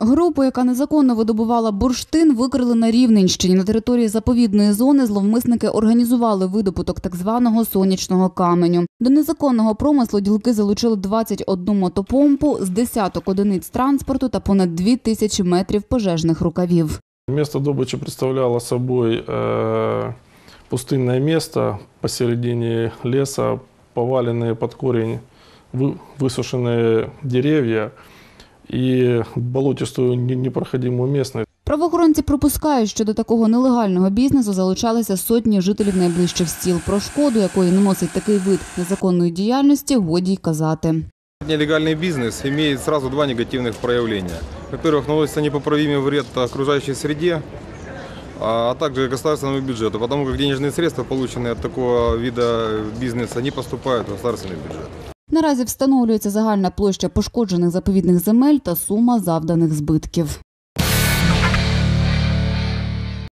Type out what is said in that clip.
Групу, яка незаконно видобувала бурштин, викрили на Рівненщині. На території заповідної зони зловмисники організували видобуток так званого сонячного каменю. До незаконного промислу ділки залучили 21 мотопомпу з десяток одиниць транспорту та понад 2 тисячі метрів пожежних рукавів. Место добычи представляло собой э, пустынное место посередине леса, поваленные под корень вы- высушенные деревья и болотистую не- непроходимую местность. Правоохоронці припускають, що до такого нелегального бізнесу залучалися сотні жителів найближчих сіл. Про шкоду, якої наносить такий вид незаконної діяльності, годі й казати. Нелегальный бизнес имеет сразу два негативных проявления. Во-первых, наносится непоправимый вред окружающей среде, а а также государственному бюджету, потому как денежные средства, полученные от такого вида бизнеса, не поступают в государственный бюджет. Наразі встановлюється загальна площа пошкоджених заповідних земель та сума завданих збитків.